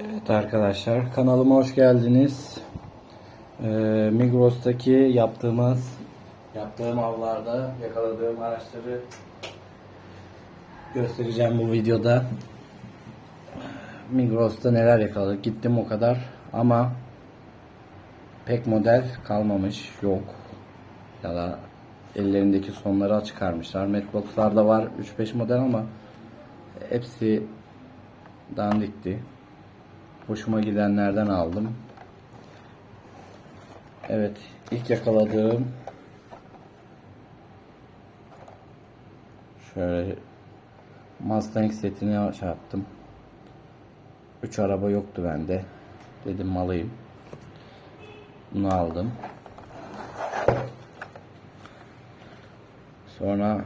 Evet arkadaşlar kanalıma hoş geldiniz. Ee, Migros'taki yaptığımız yaptığım avlarda yakaladığım araçları göstereceğim bu videoda. Migros'ta neler yakaladık gittim o kadar ama pek model kalmamış yok ya da ellerindeki sonları çıkarmışlar. Matchbox'larda var 3-5 model ama hepsi dandikti. Hoşuma gidenlerden aldım. Evet, ilk yakaladığım şöyle Mustang setini şey yaptım. 3 araba yoktu bende. Dedim alayım. Bunu aldım. Sonra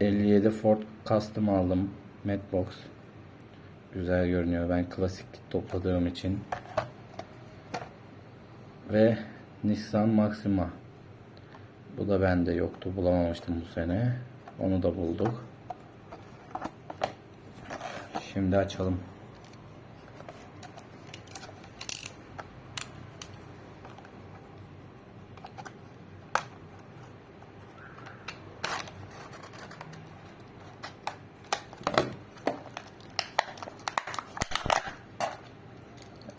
57 Ford Custom aldım. Matchbox. Güzel görünüyor. Ben klasik topladığım için. Ve Nissan Maxima. Bu da bende yoktu. Bulamamıştım bu sene. Onu da bulduk. Şimdi açalım.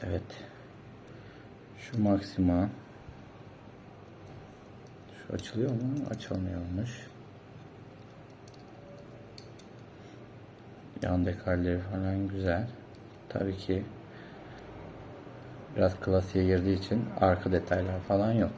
Evet. Şu Maxima. Şu açılıyor mu? Açılmıyormuş. Yan dekalleri falan güzel. Tabii ki biraz klasiğe girdiği için arka detaylar falan yok.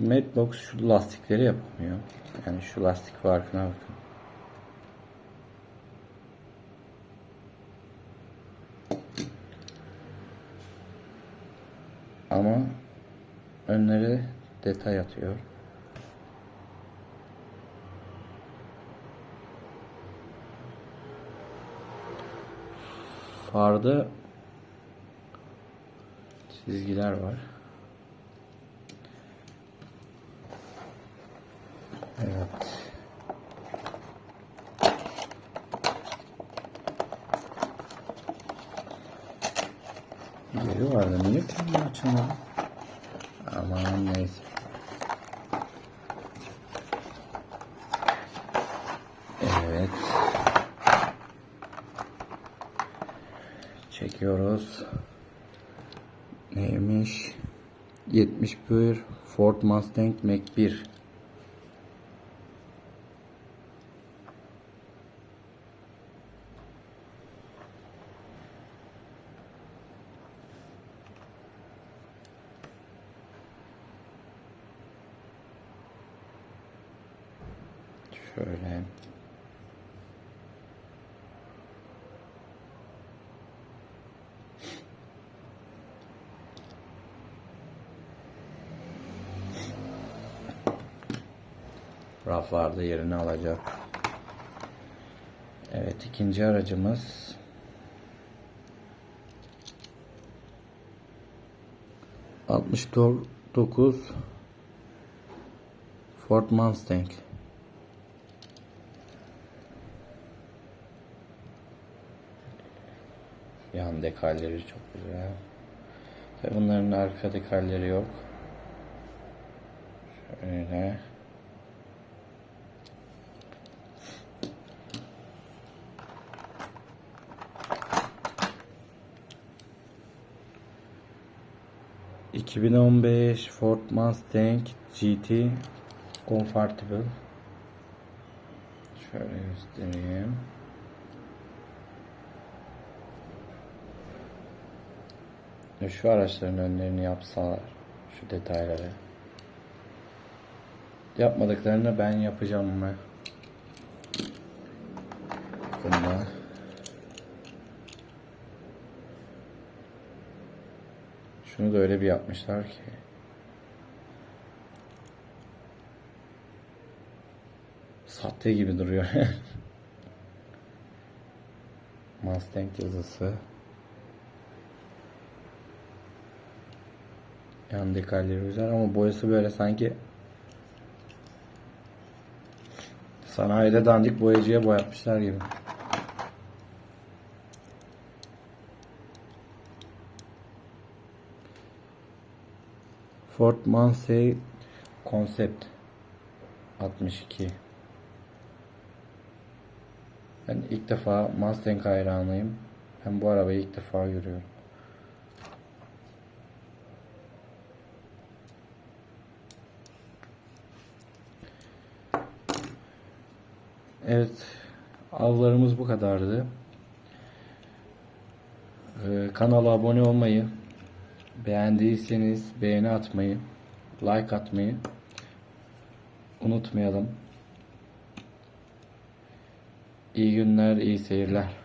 Şu Matchbox şu lastikleri yapamıyor. Yani şu lastik farkına bakın. Ama önleri detay atıyor. Farda çizgiler var. Yeri vardı. Niye kendi açamadım? Aman neyse. Evet. Çekiyoruz. Neymiş? 71 Ford Mustang Mach 1. Şöyle. Raflarda yerini alacak. Evet ikinci aracımız altmış dokuz Ford Mustang. Yan dekalleri çok güzel. Tabi bunların arka dekalleri yok. Şöyle. ...2015 Ford Mustang GT Convertible Şöyle göstereyim. Ya Şu araçların önlerini yapsalar, şu detayları. Yapmadıklarını ben yapacağım mı? Bunda. Şunu da öyle bir yapmışlar ki. Sahte gibi duruyor. Mustang yazısı. Yan dekalleri güzel ama boyası böyle sanki sanayide dandik boyacıya boyatmışlar gibi. Ford Mansey Concept 62 Ben ilk defa Mustang hayranıyım. Ben bu arabayı ilk defa görüyorum. Evet, avlarımız bu kadardı. Ee, kanala abone olmayı, beğendiyseniz beğeni atmayı, like atmayı unutmayalım. İyi günler, iyi seyirler.